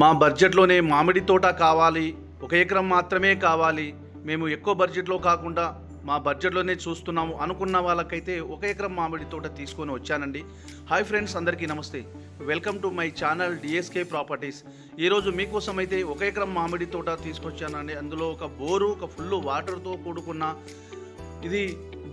మా బడ్జెట్లోనే మామిడి తోట కావాలి ఒక ఎకరం మాత్రమే కావాలి. మేము ఎక్కువ బడ్జెట్లో కాకుండా మా బడ్జెట్లోనే చూస్తున్నాము అనుకున్న వాళ్ళకైతే ఒక ఎకరం మామిడి తోట తీసుకొని వచ్చానండి. హాయ్ ఫ్రెండ్స్ అందరికీ నమస్తే. Welcome to my channel DSK properties ఈరోజు మీకోసం అయితే ఒక ఎకరం మామిడి తోట తీసుకొచ్చానండి. అందులో ఒక బోరు ఒక ఫుల్ వాటర్తో కూడుకున్న ఇది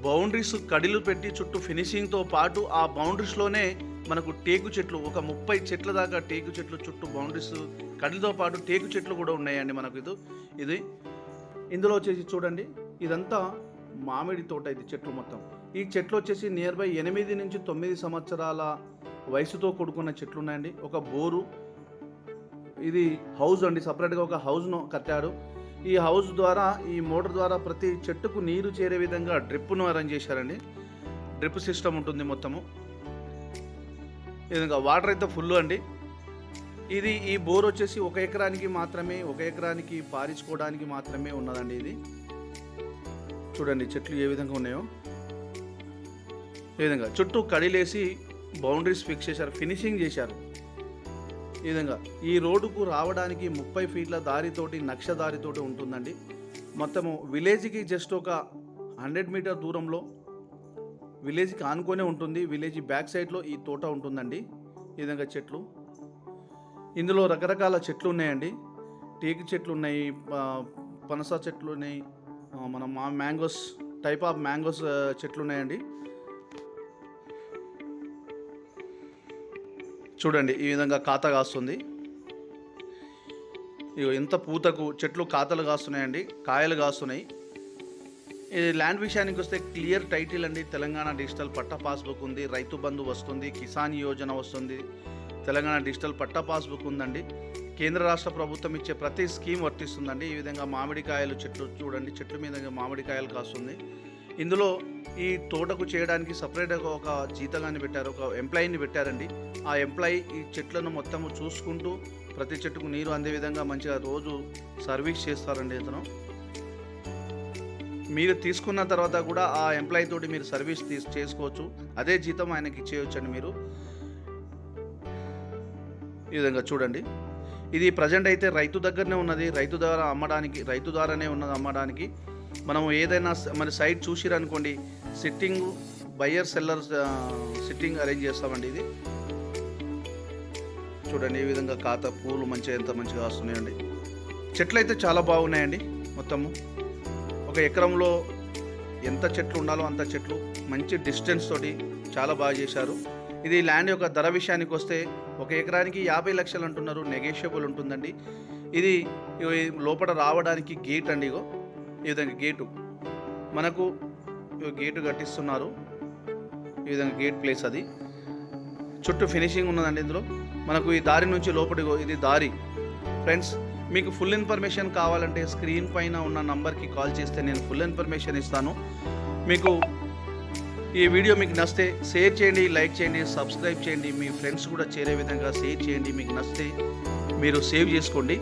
బౌండరీస్ కడిలు పెట్టి చుట్టూ ఫినిషింగ్తో పాటు ఆ బౌండరీస్లోనే మనకు టేకు చెట్లు ఒక ముప్పై చెట్ల దాకా టేకు చెట్లు చుట్టూ బౌండరీస్ కడిలతో పాటు టేకు చెట్లు కూడా ఉన్నాయండి మనకు ఇది. ఇది ఇందులో వచ్చేసి చూడండి ఇదంతా మామిడి తోట ఇది చెట్లు మొత్తం. ఈ చెట్లు వచ్చేసి నియర్ బై ఎనిమిది నుంచి తొమ్మిది సంవత్సరాల వయసుతో కూడుకున్న చెట్లు ఉన్నాయండి. ఒక బోరు ఇది హౌస్ అండి సపరేట్గా ఒక హౌస్ను కట్టారు. ఈ హౌస్ ద్వారా ఈ మోటార్ ద్వారా ప్రతి చెట్టుకు నీరు చేరే విధంగా డ్రిప్ను అరేంజ్ చేశారండి. డ్రిప్ సిస్టమ్ ఉంటుంది మొత్తము. ఈ విధంగా వాటర్ అయితే ఫుల్ అండి. ఇది ఈ బోర్ వచ్చేసి ఒక ఎకరానికి మాత్రమే ఒక ఎకరానికి పారించుకోవడానికి మాత్రమే ఉన్నదండి ఇది. చూడండి చెట్లు ఏ విధంగా ఉన్నాయో. ఈ విధంగా చుట్టూ కడిలేసి బౌండరీస్ ఫిక్స్ చేశారు ఫినిషింగ్ చేశారు. ఈ విధంగా ఈ రోడ్డుకు రావడానికి ముప్పై ఫీట్ల దారితోటి నక్ష దారితోటి ఉంటుందండి. మొత్తము విలేజ్కి జస్ట్ ఒక హండ్రెడ్ మీటర్ దూరంలో విలేజ్కి ఆనుకొనే ఉంటుంది. విలేజ్ బ్యాక్ సైడ్లో ఈ తోట ఉంటుందండి. ఈ విధంగా చెట్లు. ఇందులో రకరకాల చెట్లు ఉన్నాయండి. టేకు చెట్లు ఉన్నాయి. పనస చెట్లు ఉన్నాయి. మన మా మ్యాంగోస్ టైప్ ఆఫ్ మ్యాంగోస్ చెట్లు ఉన్నాయండి. చూడండి ఈ విధంగా కాత కాస్తుంది. ఇగో ఇంత పూతకు చెట్లు కాతలు కాస్తున్నాయండి. కాయలు కాస్తున్నాయి. ల్యాండ్ విషయానికి వస్తే క్లియర్ టైటిల్ అండి. తెలంగాణ డిజిటల్ పట్టా పాస్బుక్ ఉంది. రైతు బంధు వస్తుంది కిసాన్ యోజన వస్తుంది. తెలంగాణ డిజిటల్ పట్టా పాస్బుక్ ఉందండి. కేంద్ర రాష్ట్ర ప్రభుత్వం ఇచ్చే ప్రతి స్కీమ్ వర్తిస్తుందండి. ఈ విధంగా మామిడికాయలు చెట్లు చూడండి. చెట్ల మీద మామిడికాయలు కాస్తుంది. ఇందులో ఈ తోటకు చేయడానికి సపరేట్గా ఒక జీతగాన్ని పెట్టారు. ఒక ఎంప్లాయీని పెట్టారండి. ఆ ఎంప్లాయీ ఈ చెట్లను మొత్తము చూసుకుంటూ ప్రతి చెట్టుకు నీరు అందే విధంగా మంచిగా రోజు సర్వీస్ చేస్తారండి ఇతను. మీరు తీసుకున్న తర్వాత కూడా ఆ ఎంప్లాయీ తోటి మీరు సర్వీస్ తీసు చేసుకోవచ్చు. అదే జీతం ఆయనకి ఇచ్చేయొచ్చండి మీరు. ఈ విధంగా చూడండి. ఇది ప్రజెంట్ అయితే రైతు దగ్గరనే ఉన్నది. రైతు ద్వారా అమ్మడానికి రైతు ద్వారానే ఉన్నది అమ్మడానికి. మనం ఏదైనా స- మన site చూసిరనుకోండి sitting buyer seller sitting arrange చేస్తామండి ఇది. చూడండి ఈ విధంగా కాత పూలు మంచిగా ఎంత మంచిగా వస్తున్నాయండి. చెట్లు అయితే చాలా బాగున్నాయండి మొత్తము. ఎకరంలో ఎంత చెట్లు ఉండాలో అంత చెట్లు మంచి డిస్టెన్స్ తోటి చాలా బాగా చేశారు. ఇది ల్యాండ్ యొక్క ధర విషయానికి వస్తే ఒక ఎకరానికి యాభై లక్షలు అంటున్నారు. నెగోషియబుల్ ఉంటుందండి. ఇది లోపల రావడానికి గేట్ అండి ఇగో. ఈ విధంగా గేటు మనకు గేటు కట్టిస్తున్నారు. ఈ విధంగా గేట్ ప్లేస్ అది. చుట్టూ ఫినిషింగ్ ఉన్నదండి ఇందులో. మనకు ఈ దారి నుంచి లోపలికి ఇది దారి. ఫ్రెండ్స్ మీకు ఫుల్ ఇన్ఫర్మేషన్ కావాలంటే స్క్రీన్ పైన ఉన్న నంబర్కి కాల్ చేస్తే నేను ఫుల్ ఇన్ఫర్మేషన్ ఇస్తాను. మీకు ఈ వీడియో మీకు నచ్చితే షేర్ చేయండి లైక్ చేయండి సబ్స్క్రైబ్ చేయండి. మీ ఫ్రెండ్స్ కూడా చేరే విధంగా షేర్ చేయండి. మీకు నచ్చితే మీరు సేవ్ చేసుకోండి.